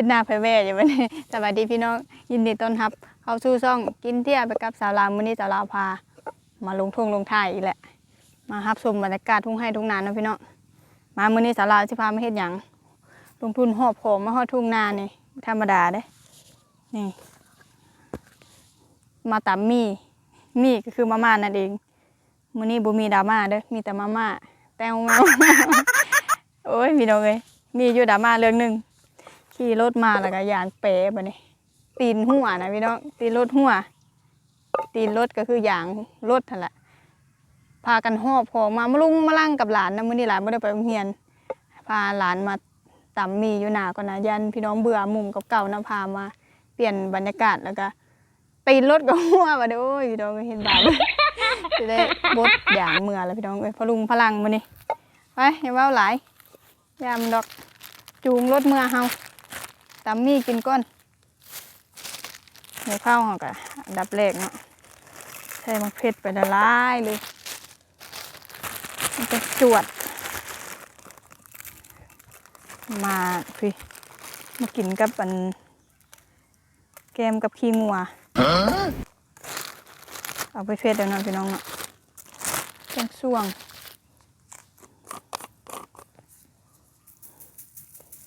ฮ็ดหน้าไผแว่อยู่บัดนี้สวัสดีพี่น้องยินดีต้อนรับ เข้าสู่ช่องกินเที่ยวไปกับสาวลาวมื้อนี้สาวลาวพา มาลงทุ่งลงท่ายอีกแหละ มารับชมบรรยากาศทุ่งไร่ทุ่งนาเนาะพี่น้องมามื้อนี้สาวลาวสิพามาเฮ็ดหยังลงทุนหอบของมาฮอดทุ่งนานี่ธรรมดาเด้นี่ มาตำมี่มี่ก็คือมาม่านั่นเองมื้อนี้บ่มีดราม่าเด้อมีแต่มาม่าแต้วมาโอ้ยพี่น้องเอ้ยมีอยู่ดราม่าเรื่องหนึง ขี่รถมาแล้วก็ยานเป๋บัดนี้ตีนหัวนะพี่น้อง ตีนรถหัว ตีนรถก็คืออย่างรถนั่นแหละพากันหอบของมามาลุงมาลั่งกับหลานนะมื้อนี้หลานไม่ได้ไปโรงเรียน พาหลานมาตำมีอยู่หนาก่อนนะยันพี่น้องเบื่อมุมเก่าๆนะพามาเปลี่ยนบรรยากาศแล้วก็ตีนรถกับหัวมาด้อโอ้ยพี่น้องเห็นบาจะได้บดอย่างเมื่อแล้วพี่น้องเอ้ยพลุงพลังมานี่ไปอย่าเว้าหลายยามนดอกจูงรถเมื่อเฮา ตำมีกินก้นเดี๋ยวข้าวเฮากะอันดับแรกเนาะใส่มะเผ็ดไปละลายเลยมันจะจวด มาพี่มากินกับอัน แกมกับขี้งัวเอาไปเฟสเดี๋ยวนะพี่น้องเนาะเป็นช่วง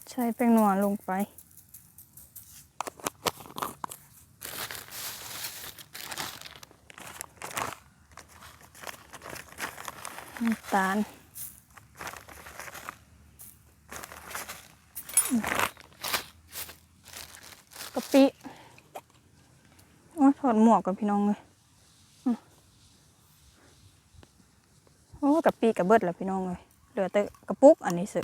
ใช้แป้งนัวลงไป ตาล กะปิโอ้ถอดหมวกกับพี่น้องเลยอืมโอ้กะปิกับเบิดแล้วพี่น้องเลยเหลือแต่กระปุกอันนี้สึก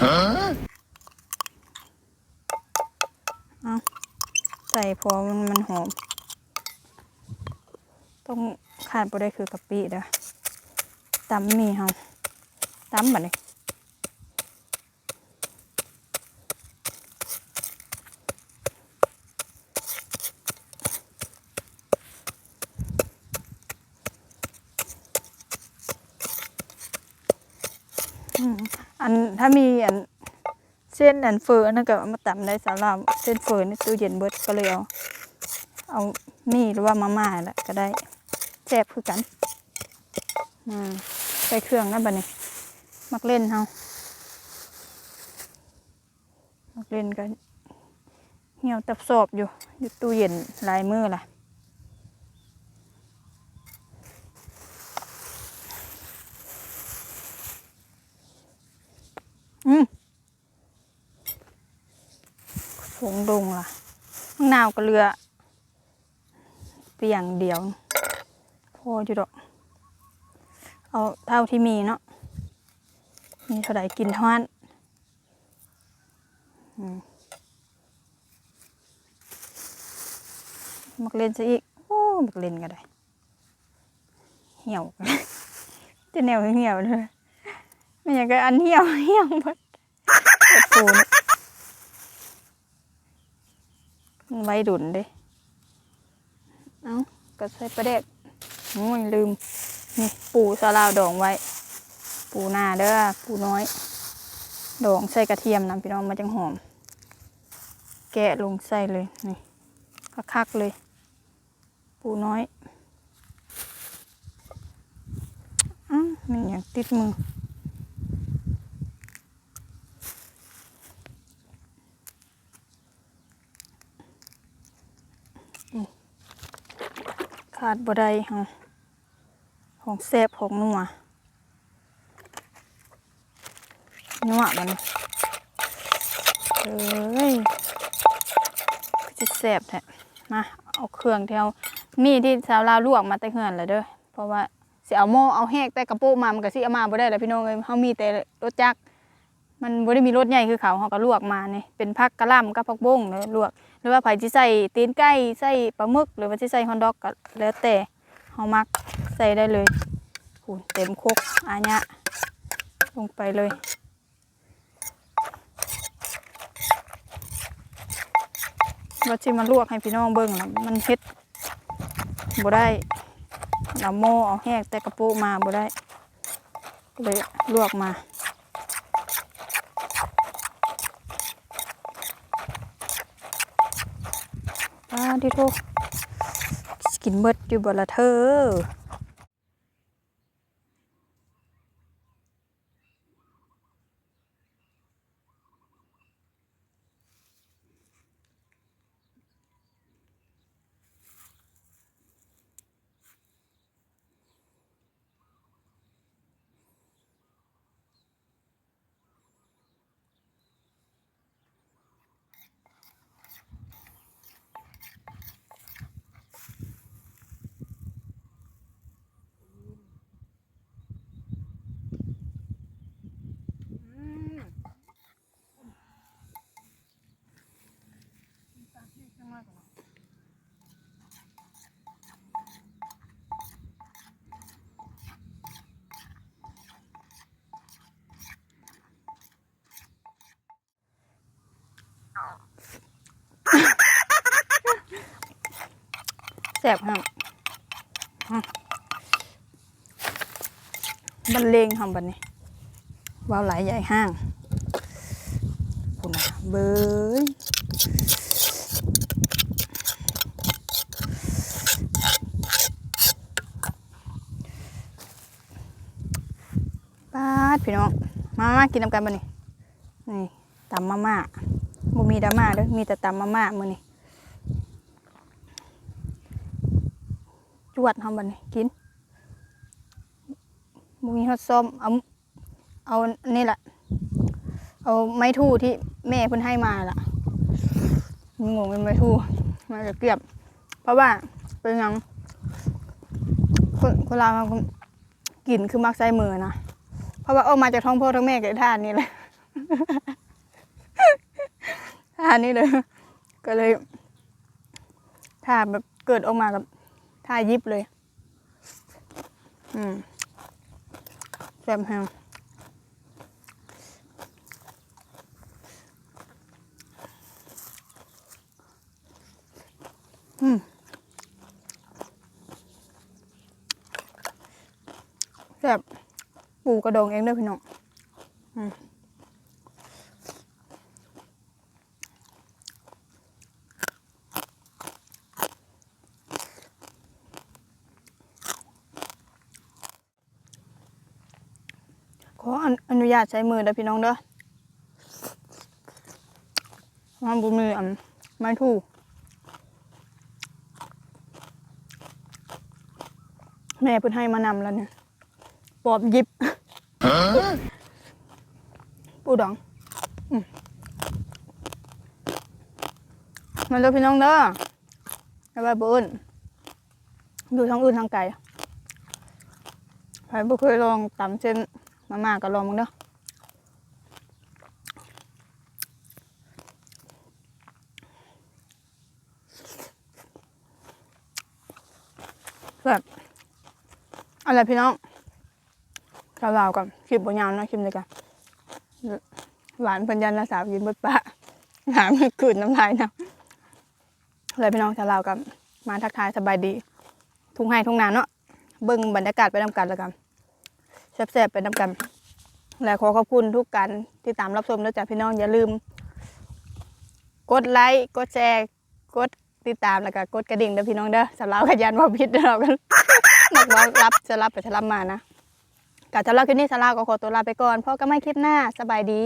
เอาใส่พอมันมันหอม ต้องขาดบ่ได้คือกะปิเด้อตำมีเฮา ตำบัดนี้อันถ้ามีอันเส้นอันเฟอร์นั่นก็มาตำได้สำหรับเส้นเฟอร์ในตู้เย็นเบิดก็เลยเอาเอามีหรือว่ามาม่าแหละก็ได้แซ่บคือกันอืมใส่เครื่องนั่นบัดนี้ มักเล่นเฮามักเล่นกันเหี่ยวตับสอบอยู่อยู่ตู้เย็นลายมือล่ะอืมผงดงล่ะมะนาวกับเรือเปียงเดียวพออยู่ดอก เอาเท่าที่มีเนาะ มีเท่าไหร่กินท่านั้อืมมักเล่นซะอีก โอ้มักเล่นก็ได้ เหี่ยวจะแนวเหี่ยวเลยไม่อยากจะอันเหี่ยวเหี่ยวหมดเปิดปูนมันไว้ดุนด้เอ้าก็ใส่ประเด็กโอ้ยลืม นี่ปูสลาวดองไว้ ปูหน้าเด้อปูน้อยดองใส่กระเทียมนะพี่น้องมาจังหอม แกะลงใส่เลยนี่คักๆเลย ปูน้อยอ้าวมันอย่ากติดมือขาดบ่ได้ฮะของแซบของนัว นัวมันเอ้ยจะแซ่บแท้มาเอาเครื่องที่เอามีที่สาวลาวลวกมาแต่เฮือนแล้วเด้อเพราะว่าสิเอาหม้อเอาแหกแต่กระโปงมามันก็สิเอามาบ่ได้แล้วพี่น้องเอ้ยเฮามีแต่รถจักรมันบ่ได้มีรถใหญ่คือเขาเฮาก็ลวกมานี่เป็นผักกะหล่ำกับผักบงเด้อลวก หรือว่าไผสิใส่ตีนไก่ใส่ปลาหมึกหรือว่าสิใส่ฮอนดอกก็แล้วแต่เฮามักใส่ได้เลยโอ้เต็มคกอาญะลงไปเลย ว่าสิมันลวกให้พี่น้องเบิ่งนะมันเฮ็ดบ่ได้เอาโมเอาแหกแต่กระปุมาบ่ได้เลยลวกมาป้าที่ทุกกินเบิดอยู่บ่ละเธอ แสบครับบันเลงทำบันนี้ว้าวไหลายใหญ่ห้างปุ่นน่ะเบย ดพี่น้องมามากินน้ำกันบันนี้นี่ตำมาม่าบ่มีดราม่าเด้อมีแต่ตำมาม่ามื้อนี้จวดทำบัดนี้กินบ่มีฮอดส้มเอาเอานี่แหละเอาไม้ทู่ที่แม่เพิ่นให้มาล่ะมันงงเป็นไม้ทู่มาจะเก็บเพราะว่าเป็นหยังคนคนลาวมันกินคือมักใส่มือนะ เพราะว่าเอามาจากท้องพ่อท้องแม่กับท่านนี่เลยท่านี้เลย ก็เลยท่าแบบเกิดออกมากับท่ายิบเลย อืมแซ่บแฮงอืมแซ่บ ปูกระดองเองเด้อพี่น้องขออนุญาตใช้มือเด้อพี่น้องเด้อมันบุมีอันไม่ถูกแม่เพิ่นให้มานำแล้วเนี่ย ปอบหยิบปูดองอืมมาเลยพี่น้องเด้อแล้วไปบุญดูท้องอื่นทางไกลใครบ่เคยลองตำเส้นมาม่าก็ลองมึงเด้อแบบอะไรพี่น้อง เราลาวกับคลิปบนยาวนะคลิปนี้กันหวานพันยันละสาวกินบดปะหาม่คืนน้ำลายนะอะไรพี่น้องชาวลาวกับมาทักทายสบายดี ทุ่งไห้ทุ่งนาเนาะเบิ่งบรรยากาศไปนำกันแล้วกันแซ่บๆไปนำกันและขอขอบคุณทุกการที่ตามรับชมแล้วจ้ะพี่น้องอย่าลืม กดไลค์กดแชร์กดติดตามแล้วก็กดกระดิ่งเด้อพี่น้องเด้อสำหรับขยันว่าพิษเรากันนักร้องรับจะรับไปจะรับมานะ กาจะเล่าคลิปนี้สลาก็ขอตัวลาไปก่อนพ่อก็ไม่คลิปหน้าสบายดี